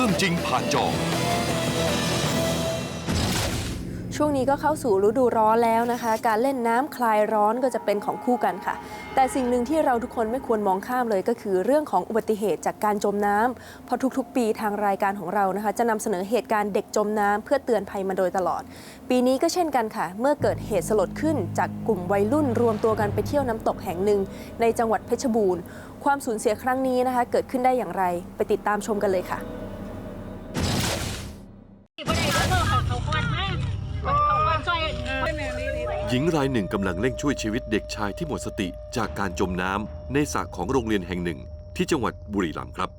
รื่องจริงผ่านจอ ช่วงนี้ก็เข้าสู่ฤดูร้อนแล้วนะคะ การเล่นน้ำคลายร้อนก็จะเป็นของคู่กันค่ะ แต่สิ่งหนึ่งที่เราทุกคนไม่ควรมองข้ามเลยก็คือเรื่องของอุบัติเหตุจากการจมน้ำเพราะทุกๆ ปีทางรายการของเรานะคะ จะนำเสนอเหตุการณ์เด็กจมน้ำเพื่อเตือนภัยมาโดยตลอด ปีนี้ก็เช่นกันค่ะ เมื่อเกิดเหตุสลดขึ้นจากกลุ่มวัยรุ่นรวมตัวกันไปเที่ยวน้ำตกแห่งหนึ่ง ในจังหวัดเพชรบูรณ์ ความสูญเสียครั้งนี้นะคะ เกิดขึ้นได้อย่างไร ไปติดตามชมกันเลยค่ะ หญิงรายหนึ่งกำลังเร่งช่วยชีวิตเด็กชายที่หมดสติจากการจมน้ำในสระของโรงเรียนแห่งหนึ่ง ที่จังหวัดบุรีรัมย์ครับ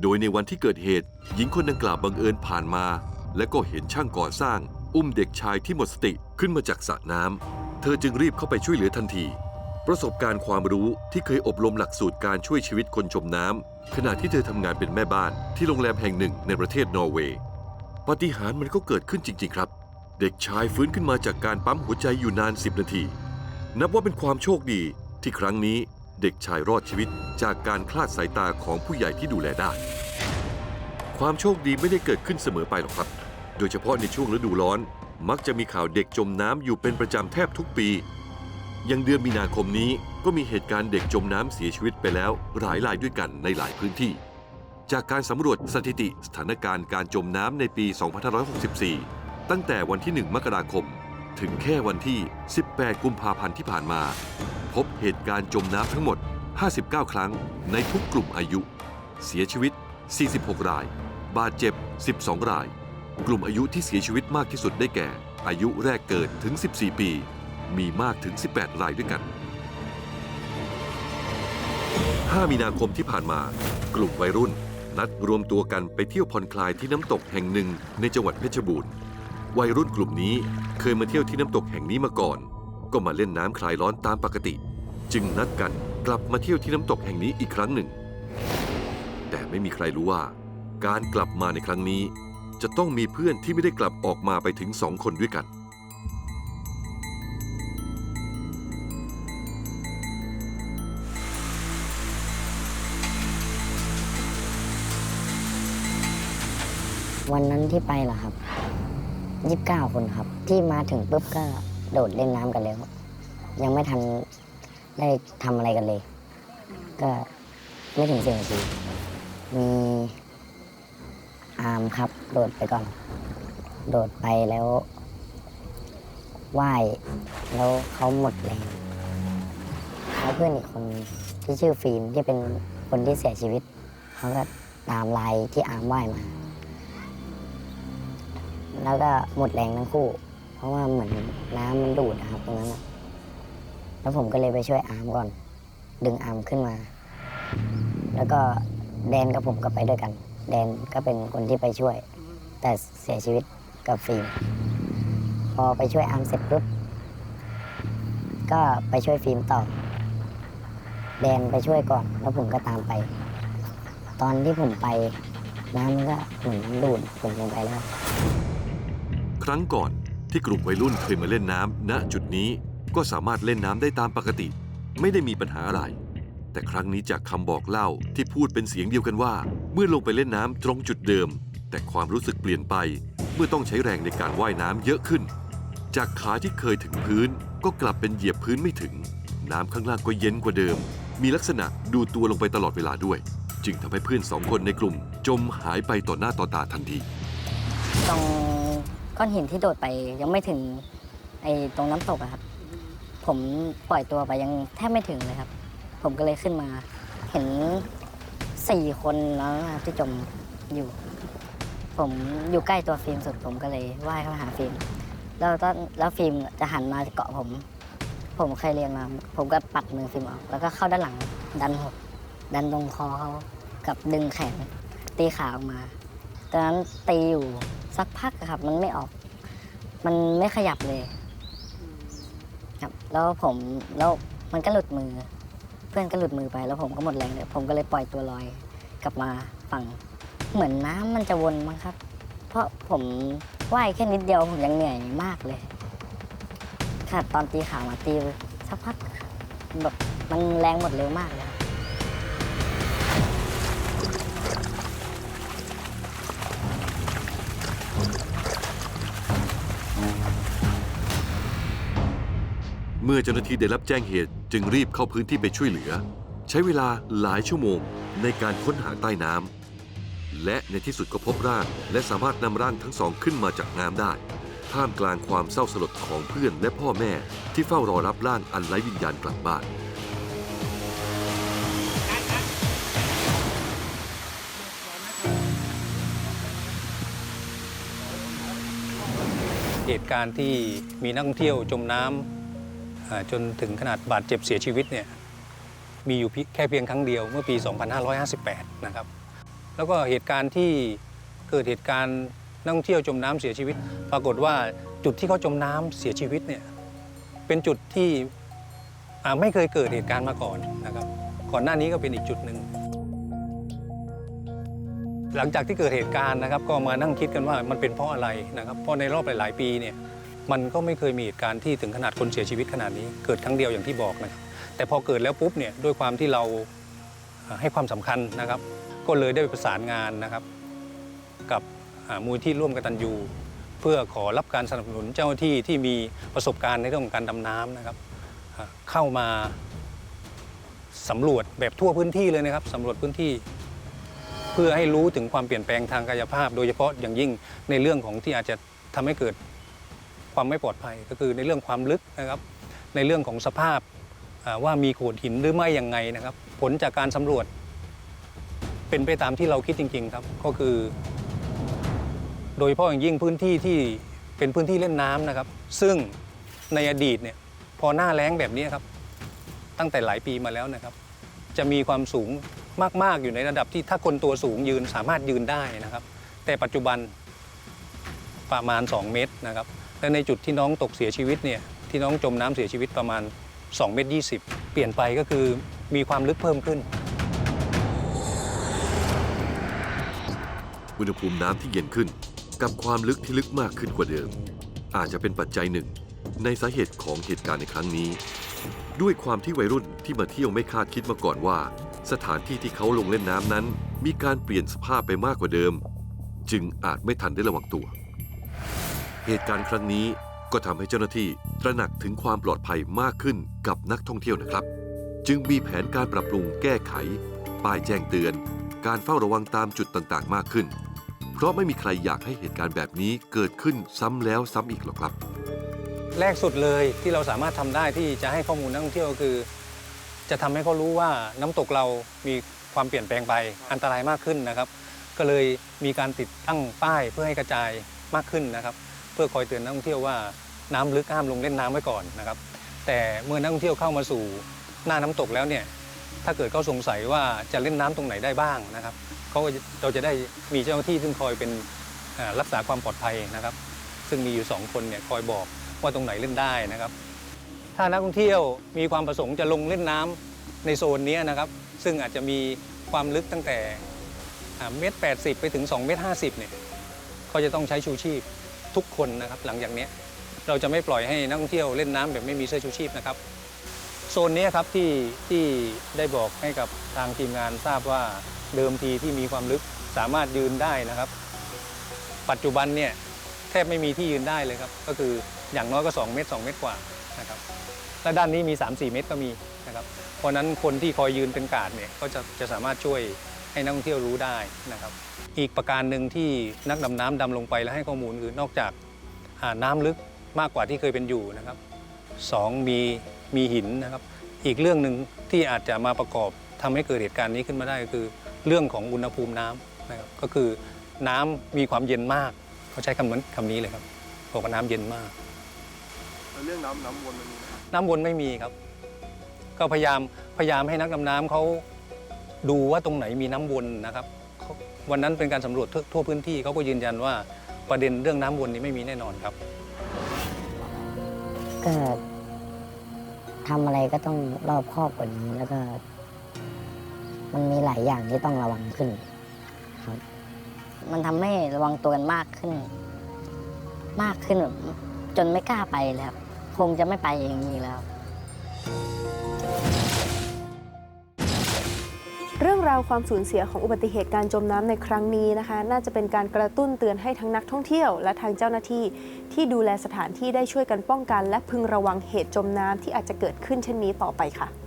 โดยในวันที่เกิดเหตุ หญิงคนดังกล่าวบังเอิญผ่านมา และก็เห็นช่างก่อสร้าง อุ้มเด็กชายที่หมดสติขึ้นมาจากสระน้ำเธอจึงรีบเข้าไปช่วยเหลือทันที ประสบการณ์ความรู้ที่เคยอบรมหลักสูตรการช่วยชีวิตคนจมน้ำขณะที่เธอทำงานเป็นแม่บ้านที่โรงแรมแห่งหนึ่งในประเทศนอร์เวย์ปาฏิหาริย์มันก็เกิดขึ้นจริง ๆ ครับ เด็กชายฟื้นขึ้นมาจากการปั๊มหัวใจอยู่นาน 10 นาที นับว่าเป็นความโชคดีที่ครั้งนี้เด็กชายรอดชีวิตจากการคลาดสายตาของผู้ใหญ่ที่ดูแลได้ ความโชคดีไม่ได้เกิดขึ้นเสมอไปหรอกครับ โดยเฉพาะในช่วงฤดูร้อน มักจะมีข่าวเด็กจมน้ำอยู่เป็นประจำแทบทุกปีย่างเดือนมีนาคมนี้ก็มีเหตุการณ์เด็กจมน้ำเสียชีวิตไปแล้วหลายรายด้วยกันในหลายพื้นที่ จากการสำรวจสถิติสถานการณ์การจมน้ำในปี 2564 ตั้งแต่วันที่ 1 มกราคม ถึงแค่วันที่ 18 กุมภาพันธ์ที่ผ่านมา พบเหตุการณ์จมน้ำทั้งหมด 59 ครั้งในทุกกลุ่มอายุ เสียชีวิต 46 ราย บาดเจ็บ 12 ราย กลุ่มอายุที่เสียชีวิตมากที่สุดได้แก่ อายุแรกเกิดถึง 14 ปี มีมากถึง 18 รายด้วยกัน 5 มีนาคมที่ผ่านมากลุ่มวัยรุ่น นัดรวมตัวกันไปเที่ยวผ่อนคลายที่น้ำตกแห่งหนึ่งในจังหวัดเพชรบูรณ์ วัยรุ่นกลุ่มนี้เคยมาเที่ยวที่น้ำตกแห่งนี้มาก่อน ก็มาเล่นน้ำคลายร้อนตามปกติ จึงนัดกันกลับมาเที่ยวที่น้ำตกแห่งนี้อีกครั้งหนึ่ง แต่ไม่มีใครรู้ว่า การกลับมาในครั้งนี้ จะต้องมีเพื่อนที่ไม่ได้กลับออกมาไปถึงสองคนด้วยกัน วันนั้นที่ไปเหรอครับ ยี่สิบเก้าคนครับ ที่มาถึงปุ๊บก็โดดเล่นน้ำกันแล้ว ยังไม่ทันได้ทำอะไรกันเลย ก็ไม่ถึงสี่นาทีมีอาร์มครับ โดดไปก่อน โดดไปแล้วว่ายแล้วเขาหมดแรงแล้วเพื่อนอีกคนที่ชื่อฟิล์มที่เป็นคนที่เสียชีวิตเขาก็ตามลายที่อาร์มว่ายมา แล้วก็หมดแรงทั้งคู่ เพราะว่าเหมือนน้ำมันดูดนะครับตรงนั้นนะแล้วผมก็เลยไปช่วยอาร์มก่อน ดึงอาร์มขึ้นมา แล้วก็แดนกับผมก็ไปด้วยกัน แดนก็เป็นคนที่ไปช่วย แต่เสียชีวิตกับฟิล์มพอไปช่วยอาร์มเสร็จปุ๊บก็ไปช่วยฟิล์มต่อ แดนไปช่วยก่อน แล้วผมก็ตามไป ตอนที่ผมไปน้ำมันก็เหมือนดูดผมลงไปแล้ว ครั้งก่อนที่กลุ่มวัยรุ่นเคยมาเล่นน้ำณจุดนี้ก็สามารถเล่นน้ำได้ตามปกติ ไม่ได้มีปัญหาอะไร แต่ครั้งนี้จากคำบอกเล่าที่พูดเป็นเสียงเดียวกันว่า เมื่อลงไปเล่นน้ำตรงจุดเดิม แต่ความรู้สึกเปลี่ยนไป เมื่อต้องใช้แรงในการว่ายน้ำเยอะขึ้น จากขาที่เคยถึงพื้นก็กลับเป็นเหยียบพื้นไม่ถึง น้ำข้างล่างก็เย็นกว่าเดิม มีลักษณะดูดตัวลงไปตลอดเวลาด้วย จึงทำให้เพื่อนสองคนในกลุ่ม จมหายไปต่อหน้าต่อตาทันทีตรง ก้อนหินที่โดดไปยังไม่ถึงไอ้ตรงน้ำตกอะครับ ผมปล่อยตัวไปยังแทบไม่ถึงเลยครับ ผมก็เลยขึ้นมา เห็นสี่คนแล้วนะครับที่จมอยู่ ผมอยู่ใกล้ตัวฟิล์มสุดผมก็เลยว่ายเข้ามาหาฟิล์มแล้วตอนแล้วฟิล์มจะหันมาเกาะผม ผมเคยเรียนมา ผมก็ปัดมือฟิล์มออก แล้วก็เข้าด้านหลังดันหกดันตรงคอเขากับดึงแขนตีขาออกมาตอนนั้นตีอยู่ สักพักอะครับ มันไม่ออก มันไม่ขยับเลย ครับ แล้วผมแล้วมันก็หลุดมือ เพื่อนก็หลุดมือไป แล้วผมก็หมดแรงเลยผมก็เลยปล่อยตัวลอยกลับมาฝั่ง เหมือนน้ำมันจะวนมั้งครับ เพราะผมว่ายแค่นิดเดียวผมยังเหนื่อยมากเลยค่ะตอนตีขามาตีสักพักแบบมันแรงหมดเร็วมากเลยครับ เมื่อเจ้าหน้าที่ได้รับแจ้งเหตุจึงรีบเข้าพื้นที่ไปช่วยเหลือ ใช้เวลาหลายชั่วโมงในการค้นหาใต้น้ำและในที่สุดก็พบร่าง และสามารถนำร่างทั้งสองขึ้นมาจากน้ำได้ ท่ามกลางความเศร้าสลดของเพื่อนและพ่อแม่ที่เฝ้ารอรับร่างอันไร้วิญญาณกลับบ้าน เหตุการณ์ที่มีนักท่องเที่ยวจมน้ำอ่าจนถึงขนาดบาดเจ็บเสียชีวิตเนี่ยมีอยู่แค่เพียงครั้งเดียวเมื่อปี 2558 นะครับ แล้วก็เหตุการณ์ที่เกิดเหตุการณ์นักท่องเที่ยวจมน้ำเสียชีวิต ปรากฏว่าจุดที่เขาจมน้ำเสียชีวิตเนี่ยเป็นจุดที่ไม่เคยเกิดเหตุการณ์มาก่อนนะครับ ก่อนหน้านี้ก็เป็นอีกจุดหนึ่ง หลังจากที่เกิดเหตุการณ์นะครับ ก็มานั่งคิดกันว่ามันเป็นเพราะอะไรนะครับ เพราะในรอบหลาย ๆ ปีเนี่ยมันก็ไม่เคยมีเหตุการณ์ที่ถึงขนาดคนเสียชีวิตขนาดนี้ เกิดครั้งเดียวอย่างที่บอกนะครับ แต่พอเกิดแล้วปุ๊บเนี่ยด้วยความที่เราให้ความสำคัญนะครับ ก็เลยได้ประสานงานนะครับ กับมูลที่ร่วมกตัญญูเพื่อขอรับการสนับสนุนเจ้าหน้าที่ที่มีประสบการณ์ในเรื่องของการดำน้ำนะครับ เข้ามาสำรวจแบบทั่วพื้นที่เลยนะครับสำรวจพื้นที่ เพื่อให้รู้ถึงความเปลี่ยนแปลงทางกายภาพ โดยเฉพาะอย่างยิ่งในเรื่องของที่อาจจะทำให้เกิดความไม่ปลอดภัย ก็คือในเรื่องความลึกนะครับ ในเรื่องของสภาพว่ามีโขดหินหรือไม่อยังไงนะครับ ผลจากการสำรวจ เป็นไปตามที่เราคิดจริง ๆ ครับก็คือ โดยเฉพาะอย่างยิ่งพื้นที่ที่เป็นพื้นที่เล่นน้ำนะครับ ซึ่งในอดีตเนี่ยพอหน้าแล้งแบบนี้ครับ ตั้งแต่หลายปีมาแล้วนะครับ จะมีความสูง มากๆ อยู่ในระดับที่ถ้าคนตัวสูงยืนสามารถยืนได้นะครับ แต่ปัจจุบันประมาณ 2 เมตรนะครับ และในจุดที่น้องตกเสียชีวิตเนี่ยที่น้องจมน้ำเสียชีวิตประมาณ2เมตร20 เปลี่ยนไปก็คือมีความลึกเพิ่มขึ้น อุณหภูมิน้ำที่เย็นขึ้น กับความลึกที่ลึกมากขึ้นกว่าเดิม อาจจะเป็นปัจจัยหนึ่ง ในสาเหตุของเหตุการณ์ในครั้งนี้ ด้วยความที่วัยรุ่นที่มาเที่ยวไม่คาดคิดมาก่อนว่า สถานที่ที่เขาลงเล่นน้ำนั้น มีการเปลี่ยนสภาพไปมากกว่าเดิม จึงอาจไม่ทันได้ระวังตัว เหตุการณ์ครั้งนี้ก็ทำให้เจ้าหน้าที่ตระหนักถึงความปลอดภัยมากขึ้นกับนักท่องเที่ยวนะครับ จึงมีแผนการปรับปรุงแก้ไข ป้ายแจ้งเตือน การเฝ้าระวังตามจุดต่างๆ มากขึ้น เพราะไม่มีใครอยากให้เหตุการณ์แบบนี้เกิดขึ้นซ้ำแล้วซ้ำอีกหรอกครับ แรกสุดเลยที่เราสามารถทำได้ที่จะให้ข้อมูลนักท่องเที่ยวคือ จะทำให้เขารู้ว่าน้ำตกเรามีความเปลี่ยนแปลงไปอันตรายมากขึ้นนะครับ ก็เลยมีการติดตั้งป้ายเพื่อให้กระจายมากขึ้นนะครับ เพื่อคอยเตือนนักท่องเที่ยวว่าน้ำลึกห้ามลงเล่นน้ำไว้ก่อนนะครับ แต่เมื่อนักท่องเที่ยวเข้ามาสู่หน้าน้ำตกแล้วเนี่ยถ้าเกิดเขาสงสัยว่าจะเล่นน้ำตรงไหนได้บ้างนะครับเขาก็จะเราจะได้มีเจ้าหน้าที่ซึ่งคอยเป็นอ่ารักษาความปลอดภัยนะครับ ซึ่งมีอยู่สองคนเนี่ยคอยบอกว่าตรงไหนเล่นได้นะครับ ถ้านักท่องเที่ยวมีความประสงค์จะลงเล่นน้ำในโซนนี้นะครับ ซึ่งอาจจะมีความลึกตั้งแต่เมตรแปดสิบไปถึง2เมตรห้าสิบเนี่ยเขาจะต้องใช้ชูชีพทุกคนนะครับ หลังจากนี้เราจะไม่ปล่อยให้นักท่องเที่ยวเล่นน้ำแบบไม่มีเสื้อชูชีพนะครับ โซนนี้ครับที่ที่ได้บอกให้กับทางทีมงานทราบว่าเดิมทีที่มีความลึกสามารถยืนได้นะครับ ปัจจุบันเนี่ยแทบไม่มีที่ยืนได้เลยครับ ก็คืออย่างน้อยก็ 2 เมตร 2 เมตรกว่านะครับ และด้านนี้มี 3-4 เมตรก็มีนะครับเพราะนั้นคนที่คอยยืนเป็นการ์ดเนี่ยก็จะจะสามารถช่วยให้นักท่องเที่ยวรู้ได้นะครับ อีกประการหนึ่งที่นักดำน้ำดำลงไปแล้วให้ข้อมูลคือนอกจากน้ำลึกมากกว่าที่เคยเป็นอยู่นะครับสองมีมีหินนะครับ อีกเรื่องหนึ่งที่อาจจะมาประกอบทำให้เกิดเหตุการณ์นี้ขึ้นมาได้ก็คือ เรื่องของอุณหภูมิน้ำนะครับก็คือน้ำมีความเย็นมากเขาใช้คำนั้นคำนี้เลยครับบอกว่าน้ำเย็นมาก เรื่องน้ำน้ำวนมันมี น้ำวนไม่มีครับ ก็พยายามพยายามให้นักดำน้ำเขาดูว่าตรงไหนมีน้ำวนนะครับเขาวันนั้นเป็นการสำรวจทั่วทั่วพื้นที่เขาก็ยืนยันว่าประเด็นเรื่องน้ำวนนี้ไม่มีแน่นอนครับ ก็ทำอะไรก็ต้องรอบคอบกว่านี้ แล้วก็ มันมีหลายอย่างที่ต้องระวังขึ้นครับ มันทำให้ระวังตัวกันมากขึ้น มากขึ้นแบบจนไม่กล้าไปแล้ว คงจะไม่ไปอย่างนี้แล้ว เรื่องราวความสูญเสียของอุบัติเหตุการจมน้ำในครั้งนี้นะคะ น่าจะเป็นการกระตุ้นเตือนให้ทั้งนักท่องเที่ยว และทางเจ้าหน้าที่ ที่ดูแลสถานที่ได้ช่วยกันป้องกัน และพึงระวังเหตุจมน้ำที่อาจจะเกิดขึ้นเช่นนี้ต่อไปค่ะ